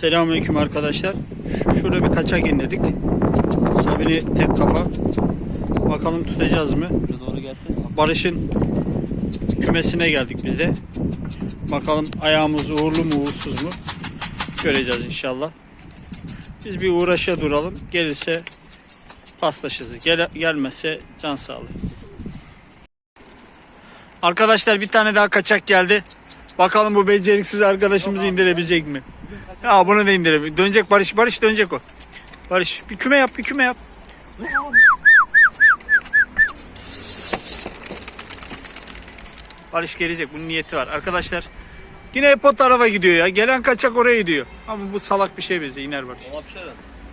Selamünaleyküm arkadaşlar. Ş- Şurada bir kaçak indirdik. Sabini tek kafa. Bakalım tutacağız mı? Doğru gelsin. Barış'ın kümesine geldik biz de. Bakalım ayağımız uğurlu mu uğursuz mu? Göreceğiz inşallah. Biz bir uğraşa duralım. Gelirse paslaşırız. Gel gelmezse can sağlığı. Arkadaşlar bir tane daha kaçak geldi. Bakalım bu beceriksiz arkadaşımızı indirebilecek mi? Ya bunu da indirebilir. Dönecek Barış. Barış dönecek o. Barış bir küme yap bir küme yap. Pıs, pıs, pıs, pıs, pıs. Barış gelecek. Bunun niyeti var. Arkadaşlar yine hep o tarafa gidiyor ya. Gelen kaçak oraya gidiyor. Ama bu salak bir şey bize iner Barış. De.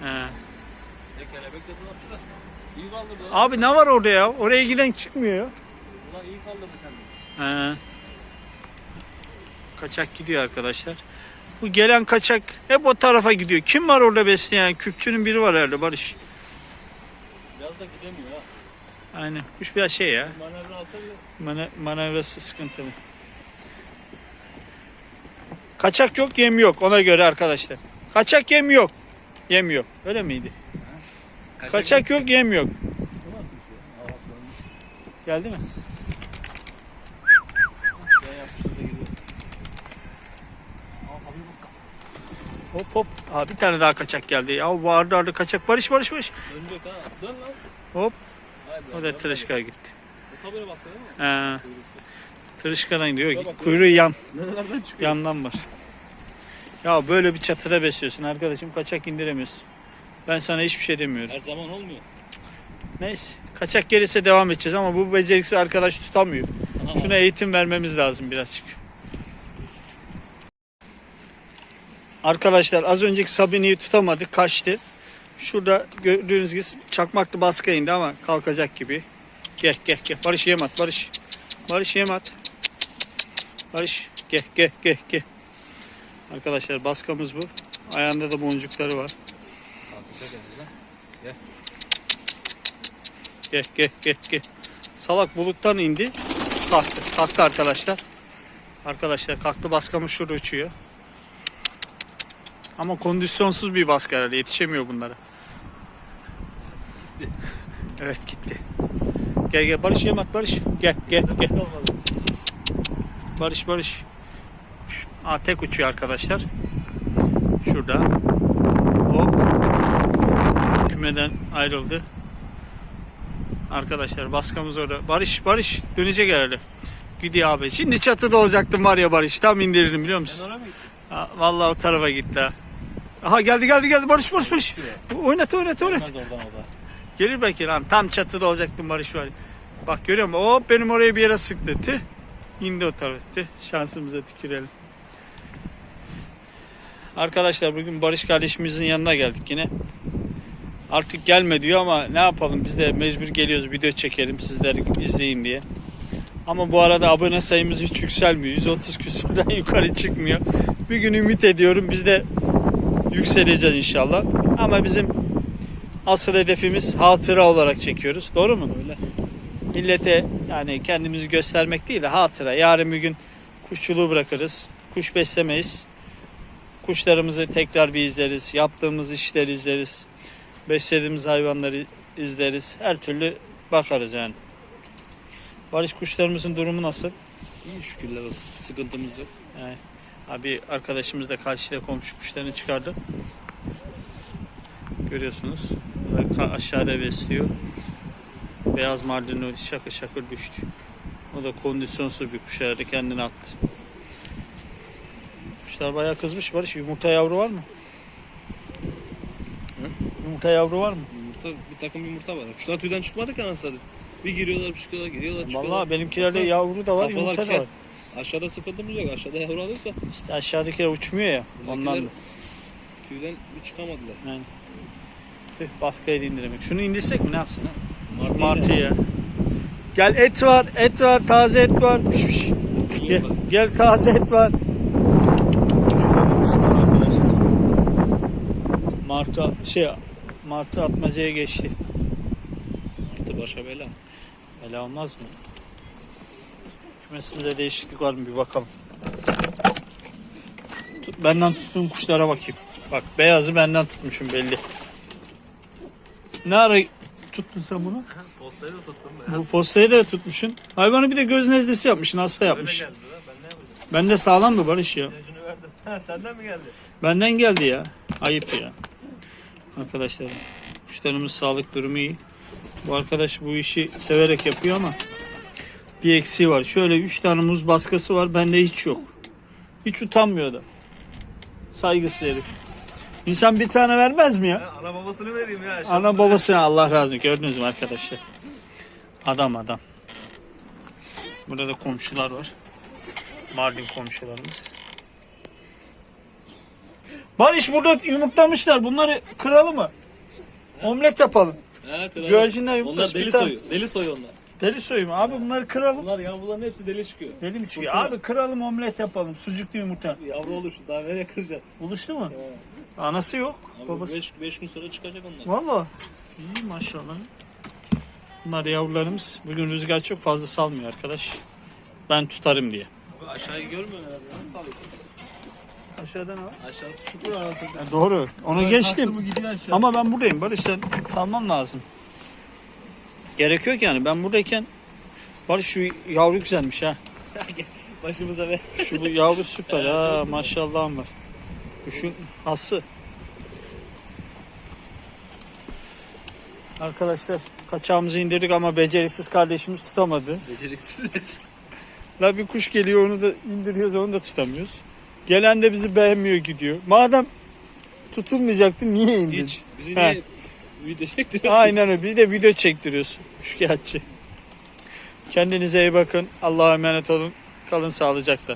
He. Ne kelebek de de. İyi kaldırdı. Abi ne var orada ya? Oraya giden çıkmıyor ya. Ulan iyi kaldırdı kendini. He. Kaçak gidiyor arkadaşlar. Bu gelen kaçak hep o tarafa gidiyor. Kim var orada besleyen? Küpçünün biri var herhalde Barış. Biraz da gidemiyor ha. Aynen. Kuş biraz şey ya. Manevra alsa bile. Manevrası sıkıntılı. Kaçak yok, yem yok ona göre arkadaşlar. Kaçak yem yok. Yem yok. Öyle miydi? Kaçak yok, yem yok. Geldi mi? Şey yapmıştı da gidiyor. Aa sabır bas Hop hop. Aa, bir tane daha kaçak geldi. Ya bu ardı kaçak. Barış barış barış. Dönecek ha. Dön lan. Hop. Haydi. O da tırışka gitti. Bu sabır bastı değil mi? Ee, tırışkadan gidiyor. Kuyruğu yan. Nerelerden çıkıyor? Yandan var. Ya böyle bir çatıda besliyorsun arkadaşım. Kaçak indiremiyorsun. Ben sana hiçbir şey demiyorum. Her zaman olmuyor. Neyse. Kaçak gelirse devam edeceğiz ama bu beceriksiz arkadaş tutamıyor. Şuna eğitim vermemiz lazım birazcık. Arkadaşlar az önceki Sabini'yi tutamadık. Kaçtı. Şurada gördüğünüz gibi çakmaklı baskı indi ama kalkacak gibi. Gel gel gel. Barış yem at Barış. Barış yem at. Barış gel gel gel gel. Arkadaşlar baskamız bu. Ayağında da boncukları var. Gel gel gel gel. Salak buluttan indi. Kalktı. Kalktı arkadaşlar. Arkadaşlar kalktı baskamız şurada uçuyor. Ama kondisyonsuz bir baskı herhalde. Yetişemiyor bunlara. Evet gitti. Gel gel Barış yem at Barış. Gel gel gel. Barış Barış. Aa, tek uçuyor arkadaşlar. Şurada. Hop. Kümeden ayrıldı. Arkadaşlar baskamız orada. Barış Barış dönecek herhalde. Gidiyor abi. Şimdi çatıda olacaktım var ya Barış. Tam indirirdim biliyor musun? Sen oraya mı gittin? Ha, vallahi o tarafa gitti ha. Aha geldi geldi geldi Barış Barış Barış. Oynat oynat oynat. Gitmez oradan o da. Gelir belki lan tam çatıda olacaktım Barış var. Bak görüyor musun? Hop benim oraya bir yere sıktı. Tüh. İndi o tarafa. Tüh. Şansımıza tükürelim. Arkadaşlar bugün Barış kardeşimizin yanına geldik yine. Artık gelme diyor ama ne yapalım biz de mecbur geliyoruz video çekelim sizler izleyin diye. Ama bu arada abone sayımız hiç yükselmiyor. 130 küsürden yukarı çıkmıyor. Bir gün ümit ediyorum biz de yükseleceğiz inşallah. Ama bizim asıl hedefimiz hatıra olarak çekiyoruz. Doğru mu? Öyle. Millete yani kendimizi göstermek değil de hatıra. Yarın bir gün kuşçuluğu bırakırız. Kuş beslemeyiz. Kuşlarımızı tekrar bir izleriz. Yaptığımız işleri izleriz. Beslediğimiz hayvanları izleriz. Her türlü bakarız yani. Barış kuşlarımızın durumu nasıl? İyi şükürler olsun. Sıkıntımız yok. Yani abi arkadaşımız da karşıda komşu kuşlarını çıkardı. Görüyorsunuz. Aşağıda besliyor. Beyaz mardin şakır şakır düştü. O da kondisyonsuz bir kuş herhalde kendini attı. Kuşlar bayağı kızmış Barış. Yumurta yavru var mı? Yumurta yavru var mı? Yumurta, bir takım yumurta var. Kuşlar tüyden çıkmadı ki anasını. Bir giriyorlar, bir çıkıyorlar, giriyorlar, çıkıyorlar. Vallahi benimkilerde yavru da var, yumurta da var. Aşağıda sıkıntımız yok. Aşağıda yavru alırsa İşte aşağıdakiler uçmuyor ya. Ondan da. Tüyden bir çıkamadılar. Yani. Tüh, baskıyı da indirmek. Şunu indirsek mi ne yapsın? ha? Şu Martı martı ya. Gel et var, et var, taze et var. Piş, piş. Gel, gel taze et var. Arkadaşlar. Martı şey Martı atmacaya geçti. Martı başa bela. Öyle olmaz mı? Kümesimizde değişiklik var mı bir bakalım. Benden tuttuğum kuşlara bakayım. Bak beyazı benden tutmuşum belli. Ne ara tuttun sen bunu? Postayı da tuttum be. Bu postayı da tutmuşsun. Hayvanı bir de göz nezlesi yapmışsın. Hasta yapmış. geldi lan ben ne yapacağım? Ben de sağlamdı Barış ya. İlacını verdim. Ha senden mi geldi? Benden geldi ya. Ayıp ya. Arkadaşlar kuşlarımız sağlık durumu iyi. Bu arkadaş bu işi severek yapıyor ama bir eksiği var. Şöyle 3 tane muz baskısı var. Bende hiç yok. Hiç utanmıyor da. Saygısız herif. İnsan bir tane vermez mi ya? Ana babasını vereyim ya. Şu Ana babasına Allah razı olsun. Gördünüz mü arkadaşlar? Adam adam. Burada da komşular var. Mardin komşularımız. Barış burada yumurtlamışlar. Bunları kıralım mı? Omlet yapalım. Ha, kral. Güvercinler yumurtlamış. Onlar deli soyu. Deli soyu onlar. Deli soyu mu? Abi bunları kıralım. Bunlar yavruların hepsi deli çıkıyor. Deli mi çıkıyor? Fırtına. Abi kıralım omlet yapalım. Sucuklu yumurta. Yavru olur şu daha nereye kıracaksın? Oluştu mu? Ha. Anası yok. Abi Babası. 5 gün sonra çıkacak onlar. Valla. İyi maşallah. Bunlar yavrularımız. Bugün rüzgar çok fazla salmıyor arkadaş. Ben tutarım diye. Abi aşağıyı görmüyorlar ya. Nasıl alıyor? Aşağıda ne var? Aşağısı çukur anlatıldı. doğru. Onu geçtim. Ama ben buradayım. Barış sen salman lazım. Gerek yok yani. Ben buradayken Barış şu yavru güzelmiş ha. Başımıza ver. Şu bu yavru süper ha. Maşallahım var. Kuşun hası. Arkadaşlar kaçağımızı indirdik ama beceriksiz kardeşimiz tutamadı. Beceriksiz. La bir kuş geliyor onu da indiriyoruz onu da tutamıyoruz. Gelen de bizi beğenmiyor gidiyor. Madem tutulmayacaktı niye indirdin? Hiç. Bizi niye video çektiriyorsun? Aynen öyle. Bir de video çektiriyorsun. Şikayetçi. Kendinize iyi bakın. Allah'a emanet olun. Kalın sağlıcakla.